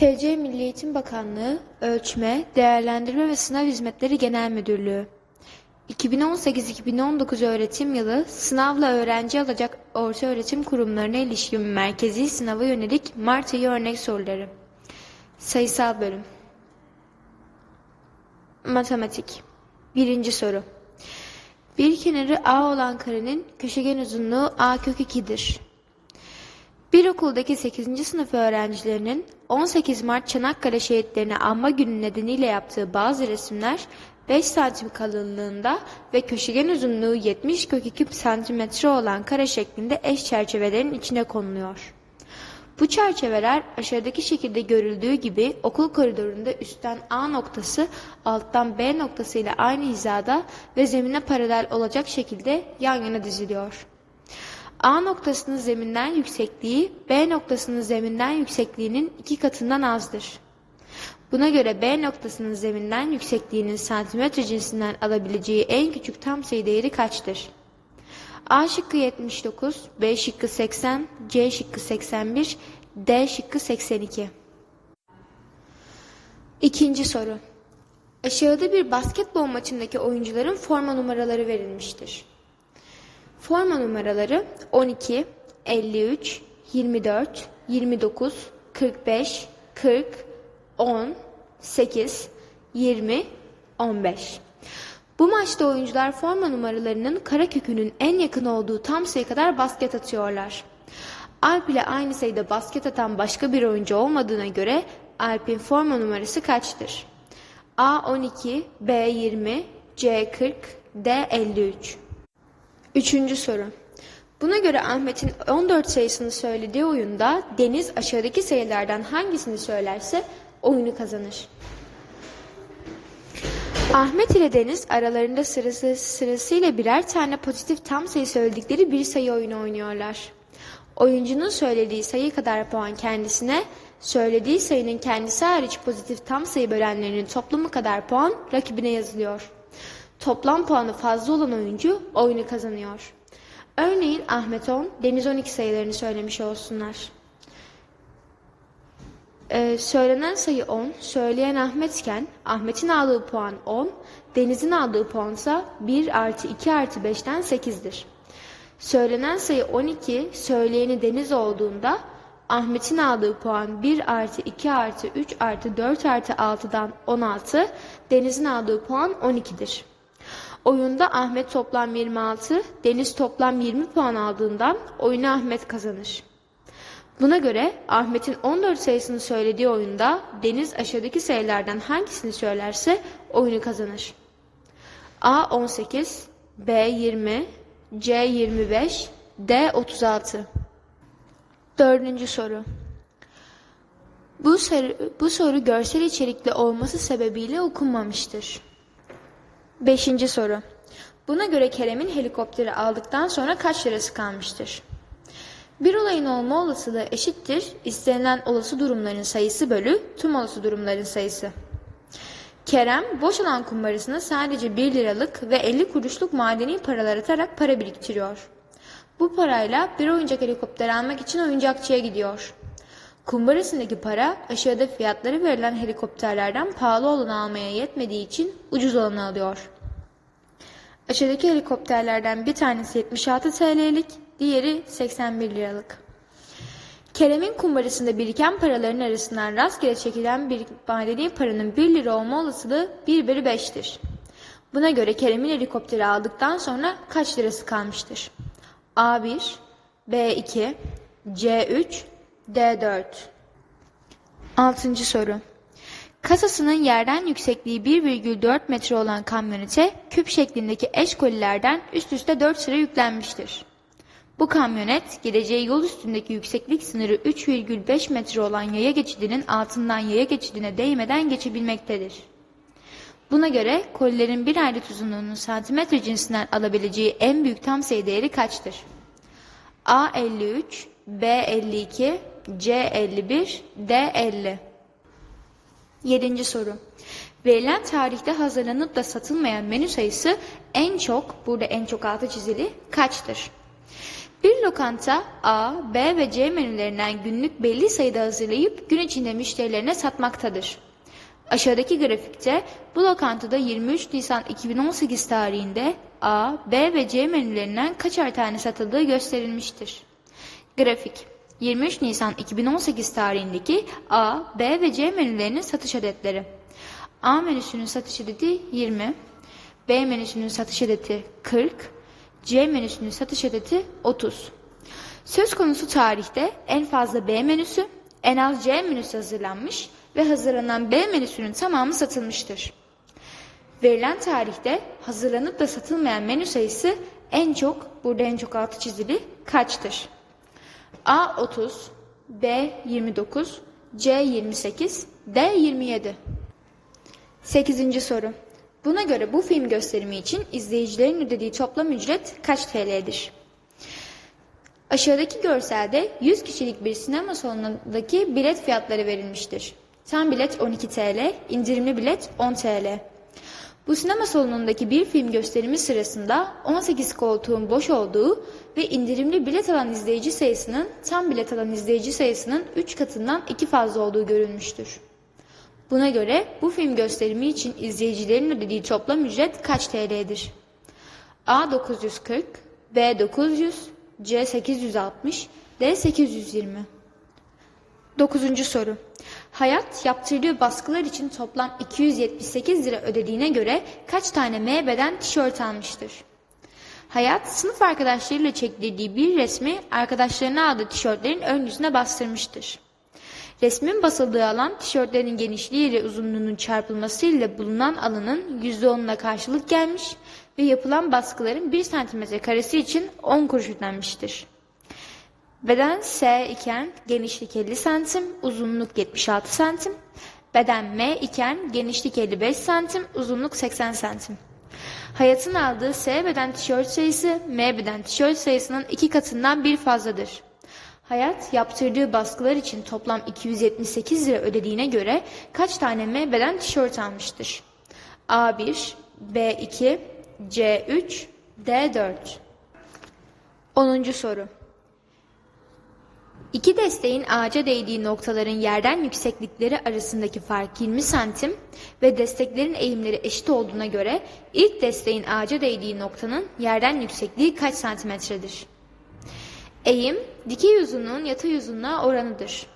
TC Milli Eğitim Bakanlığı Ölçme, Değerlendirme ve Sınav Hizmetleri Genel Müdürlüğü 2018-2019 öğretim yılı sınavla öğrenci alacak ortaöğretim kurumlarına ilişkin merkezi sınava yönelik Mart ayı örnek soruları. Sayısal bölüm. Matematik. Birinci soru. Bir kenarı A olan karenin köşegen uzunluğu A kök 2'dir. Bir okuldaki 8. sınıf öğrencilerinin 18 Mart Çanakkale şehitlerini anma günü nedeniyle yaptığı bazı resimler 5 santim kalınlığında ve köşegen uzunluğu 70 kök 2 santimetre olan kare şeklinde eş çerçevelerin içine konuluyor. Bu çerçeveler aşağıdaki şekilde görüldüğü gibi okul koridorunda üstten A noktası alttan B noktası ile aynı hizada ve zemine paralel olacak şekilde yan yana diziliyor. A noktasının zeminden yüksekliği B noktasının zeminden yüksekliğinin iki katından azdır. Buna göre B noktasının zeminden yüksekliğinin santimetre cinsinden alabileceği en küçük tam sayı değeri kaçtır? A şıkkı 79, B şıkkı 80, C şıkkı 81, D şıkkı 82. İkinci soru. Aşağıda bir basketbol maçındaki oyuncuların forma numaraları verilmiştir. Forma numaraları 12, 53, 24, 29, 45, 40, 10, 8, 20, 15. Bu maçta oyuncular forma numaralarının karekökünün en yakın olduğu tam sayı kadar basket atıyorlar. Alp ile aynı sayıda basket atan başka bir oyuncu olmadığına göre Alp'in forma numarası kaçtır? A 12, B 20, C 40, D 53. Üçüncü soru. Buna göre Ahmet'in 14 sayısını söylediği oyunda Deniz aşağıdaki sayılardan hangisini söylerse oyunu kazanır. Ahmet ile Deniz aralarında sırası sırasıyla birer tane pozitif tam sayı söyledikleri bir sayı oyunu oynuyorlar. Oyuncunun söylediği sayı kadar puan kendisine, söylediği sayının kendisi hariç pozitif tam sayı bölenlerinin toplamı kadar puan rakibine yazılıyor. Toplam puanı fazla olan oyuncu oyunu kazanıyor. Örneğin Ahmet 10, Deniz 12 sayılarını söylemiş olsunlar. Ee, söylenen sayı 10, söyleyen Ahmetken Ahmet'in aldığı puan 10, Deniz'in aldığı puansa 1 artı 2 artı 5'ten 8'dir. Söylenen sayı 12, söyleyeni Deniz olduğunda Ahmet'in aldığı puan 1 artı 2 artı 3 artı 4 artı 6'dan 16, Deniz'in aldığı puan 12'dir. Oyunda Ahmet toplam 26, Deniz toplam 20 puan aldığından oyunu Ahmet kazanır. Buna göre Ahmet'in 14 sayısını söylediği oyunda Deniz aşağıdaki sayılardan hangisini söylerse oyunu kazanır. A 18, B 20, C 25, D 36. Dördüncü soru. Bu soru, bu soru görsel içerikli olması sebebiyle okunmamıştır. Beşinci soru. Buna göre Kerem'in helikopteri aldıktan sonra kaç lirası kalmıştır? Bir olayın olma olasılığı eşittir istenilen olası durumların sayısı bölü tüm olası durumların sayısı. Kerem boş olan kumbarasına sadece 1 liralık ve 50 kuruşluk madeni paralar atarak para biriktiriyor. Bu parayla bir oyuncak helikopter almak için oyuncakçıya gidiyor. Kumbarasındaki para aşağıda fiyatları verilen helikopterlerden pahalı olanı almaya yetmediği için ucuz olanı alıyor. Aşağıdaki helikopterlerden bir tanesi 76 TL'lik, diğeri 81 liralık. Kerem'in kumbarasında biriken paraların arasından rastgele çekilen bir madeni paranın 1 lira olma olasılığı 1 bölü 5'tir. Buna göre Kerem'in helikopteri aldıktan sonra kaç lirası kalmıştır? A1, B2, C3, D4. Altıncı soru. Kasasının yerden yüksekliği 1,4 metre olan kamyonete küp şeklindeki eş kolilerden üst üste 4 sıra yüklenmiştir. Bu kamyonet gideceği yol üstündeki yükseklik sınırı 3,5 metre olan yaya geçidinin altından yaya geçidine değmeden geçebilmektedir. Buna göre kolilerin bir adet uzunluğunun santimetre cinsinden alabileceği en büyük tam sayı değeri kaçtır? A 53, B 52, C 51, D 50. Yedinci soru. Verilen tarihte hazırlanıp da satılmayan menü sayısı en çok, burada en çok altı çizili, kaçtır? Bir lokanta A, B ve C menülerinden günlük belli sayıda hazırlayıp gün içinde müşterilerine satmaktadır. Aşağıdaki grafikte bu lokantada 23 Nisan 2018 tarihinde A, B ve C menülerinden kaçar tane satıldığı gösterilmiştir. Grafik 23 Nisan 2018 tarihindeki A, B ve C menülerinin satış adetleri. A menüsünün satış adeti 20, B menüsünün satış adeti 40, C menüsünün satış adeti 30. Söz konusu tarihte en fazla B menüsü, en az C menüsü hazırlanmış ve hazırlanan B menüsünün tamamı satılmıştır. Verilen tarihte hazırlanıp da satılmayan menü sayısı en çok, burada en çok altı çizili, kaçtır? A 30, B 29, C 28, D 27. 8. soru. Buna göre bu film gösterimi için izleyicilerin ödediği toplam ücret kaç TL'dir? Aşağıdaki görselde 100 kişilik bir sinema salonundaki bilet fiyatları verilmiştir. Tam bilet 12 TL, indirimli bilet 10 TL. Bu sinema salonundaki bir film gösterimi sırasında 18 koltuğun boş olduğu ve indirimli bilet alan izleyici sayısının tam bilet alan izleyici sayısının 3 katından 2 fazla olduğu görülmüştür. Buna göre bu film gösterimi için izleyicilerin ödediği toplam ücret kaç TL'dir? A 940, B 900, C 860, D 820. 9. soru. Hayat yaptırdığı baskılar için toplam 278 lira ödediğine göre kaç tane M beden tişört almıştır? Hayat sınıf arkadaşlarıyla çektirdiği bir resmi arkadaşlarına aldığı tişörtlerin ön yüzüne bastırmıştır. Resmin basıldığı alan tişörtlerin genişliği ile uzunluğunun çarpılmasıyla bulunan alanın %10'una karşılık gelmiş ve yapılan baskıların 1 cm karesi için 10 kuruş ödenmiştir. Beden S iken genişlik 50 cm, uzunluk 76 cm. Beden M iken genişlik 55 cm, uzunluk 80 cm. Hayatın aldığı S beden tişört sayısı M beden tişört sayısının iki katından bir fazladır. Hayat yaptırdığı baskılar için toplam 278 lira ödediğine göre kaç tane M beden tişört almıştır? A1, B2, C3, D4. 10. soru. İki desteğin ağaca değdiği noktaların yerden yükseklikleri arasındaki fark 20 santim ve desteklerin eğimleri eşit olduğuna göre ilk desteğin ağaca değdiği noktanın yerden yüksekliği kaç santimetredir? Eğim, dikey uzunluğun yatay uzunluğa oranıdır.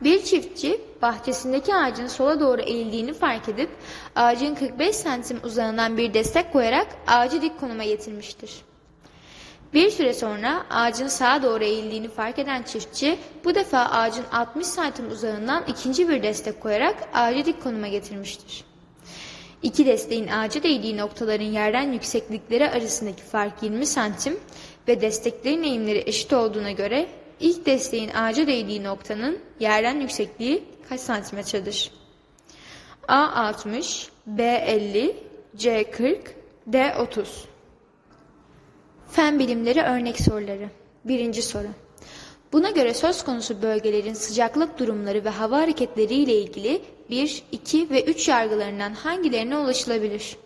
Bir çiftçi bahçesindeki ağacın sola doğru eğildiğini fark edip ağacın 45 santim uzağından bir destek koyarak ağacı dik konuma getirmiştir. Bir süre sonra ağacın sağa doğru eğildiğini fark eden çiftçi bu defa ağacın 60 santim uzağından ikinci bir destek koyarak ağacı dik konuma getirmiştir. İki desteğin ağaca değdiği noktaların yerden yükseklikleri arasındaki fark 20 santim ve desteklerin eğimleri eşit olduğuna göre ilk desteğin ağaca değdiği noktanın yerden yüksekliği kaç santimetredir? A 60, B 50, C 40, D 30. Fen bilimleri örnek soruları. Birinci soru. Buna göre söz konusu bölgelerin sıcaklık durumları ve hava hareketleri ile ilgili 1, 2 ve 3 yargılarından hangilerine ulaşılabilir?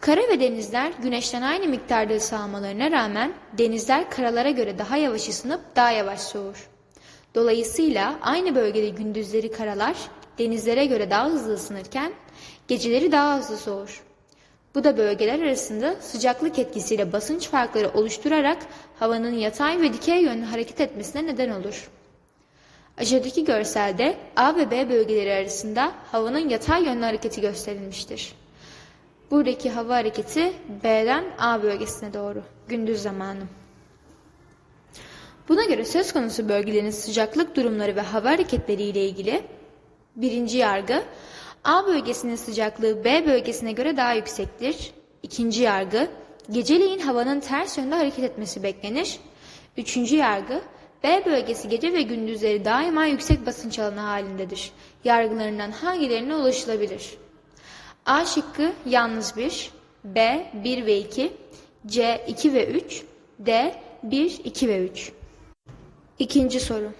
Kara ve denizler güneşten aynı miktarda ısı almalarına rağmen denizler karalara göre daha yavaş ısınıp daha yavaş soğur. Dolayısıyla aynı bölgede gündüzleri karalar denizlere göre daha hızlı ısınırken geceleri daha hızlı soğur. Bu da bölgeler arasında sıcaklık etkisiyle basınç farkları oluşturarak havanın yatay ve dikey yönlü hareket etmesine neden olur. Aşağıdaki görselde A ve B bölgeleri arasında havanın yatay yönlü hareketi gösterilmiştir. Buradaki hava hareketi B'den A bölgesine doğru gündüz zamanı. Buna göre söz konusu bölgelerin sıcaklık durumları ve hava hareketleri ile ilgili birinci yargı A bölgesinin sıcaklığı B bölgesine göre daha yüksektir. İkinci yargı geceleyin havanın ters yönde hareket etmesi beklenir. Üçüncü yargı B bölgesi gece ve gündüzleri daima yüksek basınç alanı halindedir. Yargılarından hangilerine ulaşılabilir? A şıkkı yalnız 1, B 1 ve 2, C 2 ve 3, D 1, 2 ve 3. İkinci soru.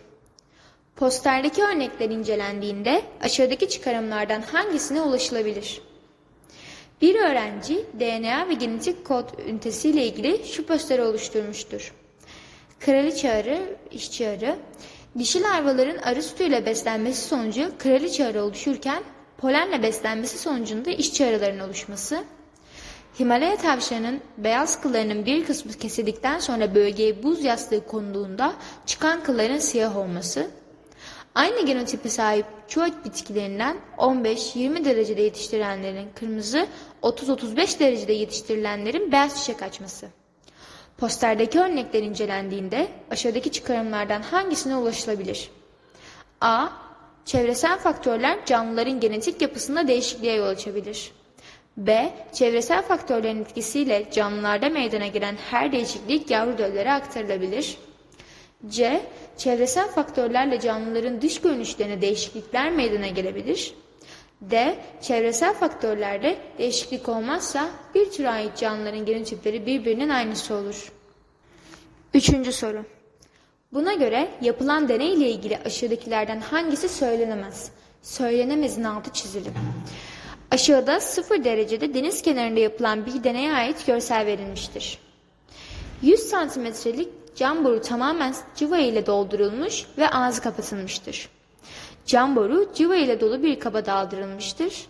Posterdeki örnekler incelendiğinde aşağıdaki çıkarımlardan hangisine ulaşılabilir? Bir öğrenci DNA ve genetik kod ünitesiyle ilgili şu posteri oluşturmuştur. Kraliçe arı, işçi arı. Dişil hayvaların arı sütüyle beslenmesi sonucu kraliçe arı oluşurken polenle beslenmesi sonucunda işçi arıların oluşması. Himalaya tavşanının beyaz kıllarının bir kısmı kesildikten sonra bölgeye buz yastığı konduğunda çıkan kılların siyah olması. Aynı genotipe sahip çoğu bitkilerinden 15-20 derecede yetiştirilenlerin kırmızı, 30-35 derecede yetiştirilenlerin beyaz çiçek açması. Posterdeki örnekler incelendiğinde aşağıdaki çıkarımlardan hangisine ulaşılabilir? A. Çevresel faktörler canlıların genetik yapısında değişikliğe yol açabilir. B. Çevresel faktörlerin etkisiyle canlılarda meydana gelen her değişiklik yavru döllere aktarılabilir. C. Çevresel faktörlerle canlıların dış görünüşlerine değişiklikler meydana gelebilir. D. Çevresel faktörlerde değişiklik olmazsa bir türe ait canlıların genotipleri birbirinin aynısı olur. Üçüncü soru. Buna göre yapılan deney ile ilgili aşağıdakilerden hangisi söylenemez? Söylenemezin altı çizili. Aşağıda sıfır derecede deniz kenarında yapılan bir deneye ait görsel verilmiştir. 100 santimetrelik cam boru tamamen cıva ile doldurulmuş ve ağzı kapatılmıştır. Cam boru cıva ile dolu bir kaba daldırılmıştır.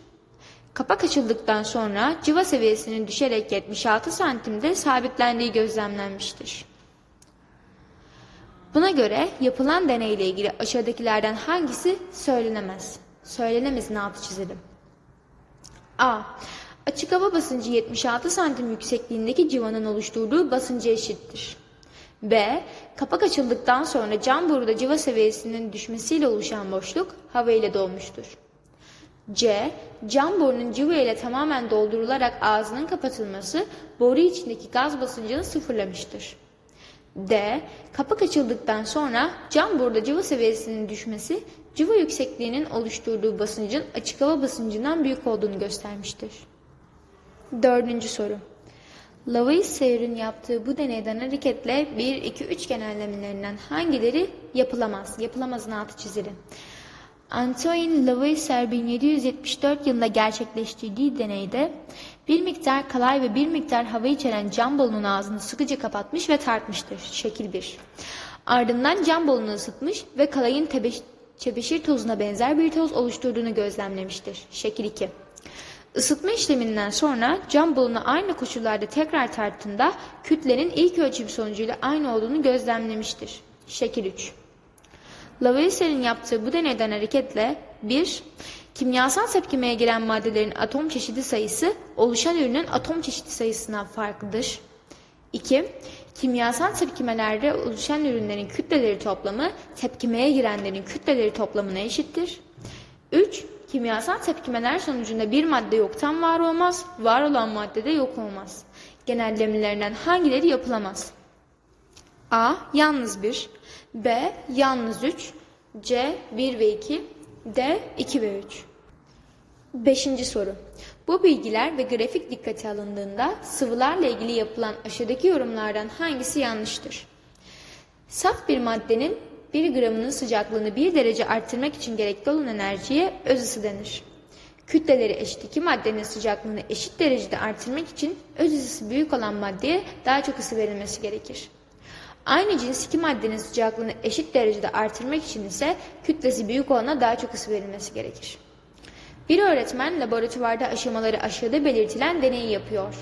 Kapak açıldıktan sonra cıva seviyesinin düşerek 76 santimde sabitlendiği gözlemlenmiştir. Buna göre yapılan deneyle ilgili aşağıdakilerden hangisi söylenemez? Söylenemezin altı çizelim. A. Açık hava basıncı 76 santim yüksekliğindeki civanın oluşturduğu basıncı eşittir. B. Kapak açıldıktan sonra cam boruda civa seviyesinin düşmesiyle oluşan boşluk hava ile dolmuştur. C. Cam borunun civa ile tamamen doldurularak ağzının kapatılması boru içindeki gaz basıncını sıfırlamıştır. D. Kapak açıldıktan sonra cam boruda civa seviyesinin düşmesi civa yüksekliğinin oluşturduğu basıncın açık hava basıncından büyük olduğunu göstermiştir. Dördüncü soru. Lavoisier'in yaptığı bu deneyden hareketle 1, 2, 3 genellemelerinden hangileri yapılamaz? Yapılamazın altı çizili. Antoine Lavoisier 1774 yılında gerçekleştirdiği deneyde bir miktar kalay ve bir miktar hava içeren cam balonun ağzını sıkıca kapatmış ve tartmıştır. Şekil 1. Ardından cam balonu ısıtmış ve kalayın tebeş, çebeşir tozuna benzer bir toz oluşturduğunu gözlemlemiştir. Şekil 2. Isıtma işleminden sonra cam balonu aynı koşullarda tekrar tarttığında kütlenin ilk ölçüm sonucuyla aynı olduğunu gözlemlemiştir. Şekil 3. Lavoisier'in yaptığı bu deneyden hareketle 1. Kimyasal tepkimeye giren maddelerin atom çeşidi sayısı oluşan ürünün atom çeşidi sayısından farklıdır. 2. Kimyasal tepkimelerde oluşan ürünlerin kütleleri toplamı tepkimeye girenlerin kütleleri toplamına eşittir. 3. Kimyasal tepkimeler sonucunda bir madde yoktan var olmaz, var olan madde de yok olmaz. Genellemelerinden hangileri yapılamaz? A. Yalnız 1 B. Yalnız 3 C. 1 ve 2 D. 2 ve 3 Beşinci soru. Bu bilgiler ve grafik dikkate alındığında sıvılarla ilgili yapılan aşağıdaki yorumlardan hangisi yanlıştır? Saf bir maddenin 1 gramının sıcaklığını 1 derece arttırmak için gerekli olan enerjiye öz ısı denir. Kütleleri eşit iki maddenin sıcaklığını eşit derecede arttırmak için öz ısısı büyük olan maddeye daha çok ısı verilmesi gerekir. Aynı cins iki maddenin sıcaklığını eşit derecede artırmak için ise kütlesi büyük olana daha çok ısı verilmesi gerekir. Bir öğretmen laboratuvarda aşamaları aşağıda belirtilen deneyi yapıyor.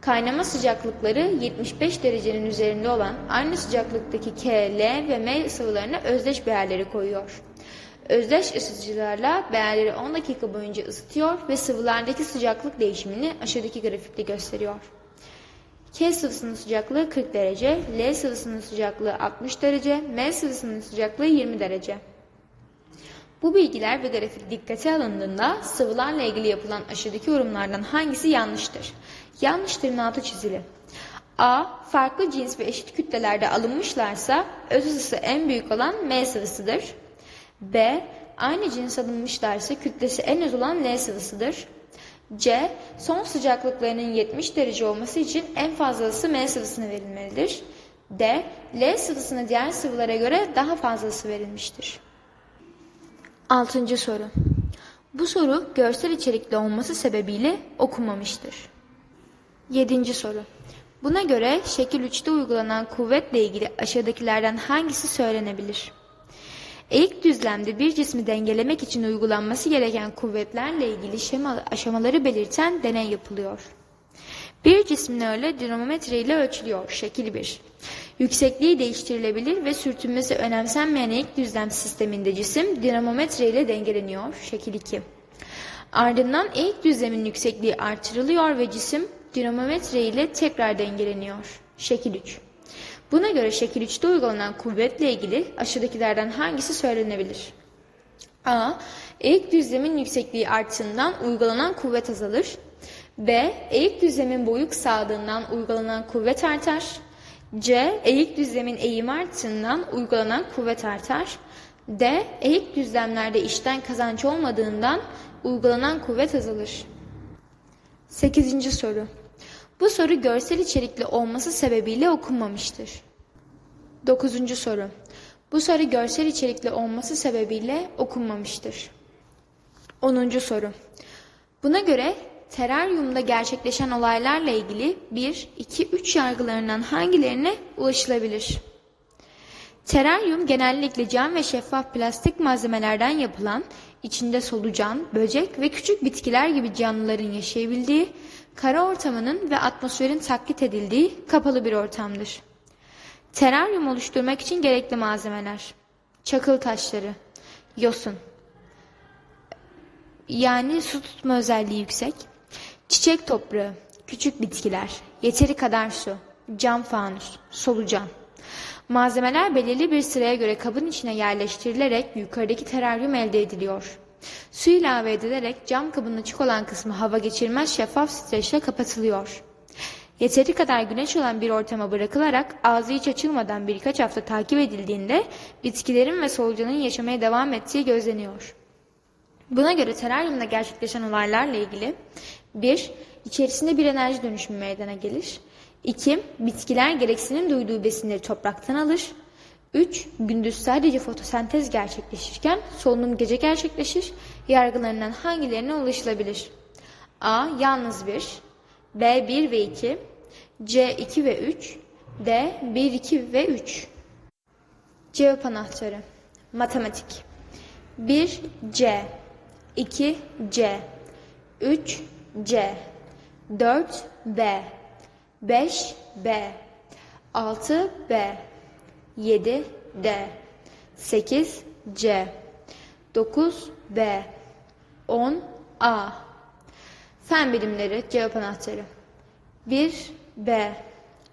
Kaynama sıcaklıkları 75 derecenin üzerinde olan aynı sıcaklıktaki K, L ve M sıvılarına özdeş beğerleri koyuyor. Özdeş ısıtıcılarla beğerleri 10 dakika boyunca ısıtıyor ve sıvılardaki sıcaklık değişimini aşağıdaki grafikte gösteriyor. K sıvısının sıcaklığı 40 derece, L sıvısının sıcaklığı 60 derece, M sıvısının sıcaklığı 20 derece. Bu bilgiler ve grafik dikkate alındığında sıvılarla ilgili yapılan aşağıdaki yorumlardan hangisi yanlıştır? Yanlıştırın altı çizili. A. Farklı cins ve eşit kütlelerde alınmışlarsa öz ısısı en büyük olan M sıvısıdır. B. Aynı cins alınmışlarsa kütlesi en az olan L sıvısıdır. C. Son sıcaklıklarının 70 derece olması için en fazlası M sıvısına verilmelidir. D. L sıvısına diğer sıvılara göre daha fazlası verilmiştir. Altıncı soru. Bu soru görsel içerikli olması sebebiyle okunmamıştır. 7. soru. Buna göre şekil 3'te uygulanan kuvvetle ilgili aşağıdakilerden hangisi söylenebilir? Eğik düzlemde bir cismi dengelemek için uygulanması gereken kuvvetlerle ilgili şema, aşamaları belirten deney yapılıyor. Bir cismin ağırlığı dinamometre ile ölçülüyor. Şekil 1. Yüksekliği değiştirilebilir ve sürtünmesi önemsenmeyen eğik düzlem sisteminde cisim dinamometre ile dengeleniyor. Şekil 2. Ardından eğik düzlemin yüksekliği artırılıyor ve cisim dinamometre ile tekrar dengeleniyor. Şekil 3. Buna göre şekil 3'te uygulanan kuvvetle ilgili aşağıdakilerden hangisi söylenebilir? A. Eğik düzlemin yüksekliği arttığından uygulanan kuvvet azalır. B. Eğik düzlemin boyu kısaldığından uygulanan kuvvet artar. C. Eğik düzlemin eğimi arttığından uygulanan kuvvet artar. D. Eğik düzlemlerde işten kazanç olmadığından uygulanan kuvvet azalır. 8. soru. Bu soru görsel içerikli olması sebebiyle okunmamıştır. 9. soru. Bu soru görsel içerikli olması sebebiyle okunmamıştır. 10. soru. Buna göre teraryumda gerçekleşen olaylarla ilgili 1, 2, 3 yargılarından hangilerine ulaşılabilir? Teraryum genellikle cam ve şeffaf plastik malzemelerden yapılan, içinde solucan, böcek ve küçük bitkiler gibi canlıların yaşayabildiği, kara ortamının ve atmosferin taklit edildiği kapalı bir ortamdır. Teraryum oluşturmak için gerekli malzemeler. Çakıl taşları, yosun, yani su tutma özelliği yüksek, çiçek toprağı, küçük bitkiler, yeteri kadar su, cam fanus, solucan. Malzemeler belirli bir sıraya göre kabın içine yerleştirilerek yukarıdaki teraryum elde ediliyor. Su ilave edilerek cam kabının açık olan kısmı hava geçirmez şeffaf streçle kapatılıyor. Yeteri kadar güneş olan bir ortama bırakılarak ağzı hiç açılmadan birkaç hafta takip edildiğinde bitkilerin ve solucanın yaşamaya devam ettiği gözleniyor. Buna göre teraryumda gerçekleşen olaylarla ilgili 1. içerisinde bir enerji dönüşümü meydana gelir. 2. Bitkiler gereksinim duyduğu besinleri topraktan alır. 3. Gündüz sadece fotosentez gerçekleşirken solunum gece gerçekleşir. Yargılarından hangilerine ulaşılabilir? A. Yalnız 1 B. 1 ve 2 C. 2 ve 3 D. 1, 2 ve 3 Cevap anahtarı Matematik 1 C 2 C 3 C. 4B 5B 6B 7D 8C 9B 10A Fen bilimleri cevap anahtarı. 1B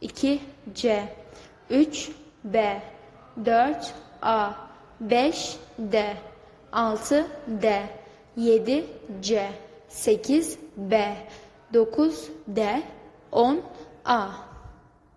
2C 3B 4A 5D 6D 7C 8B, 9D, 10A.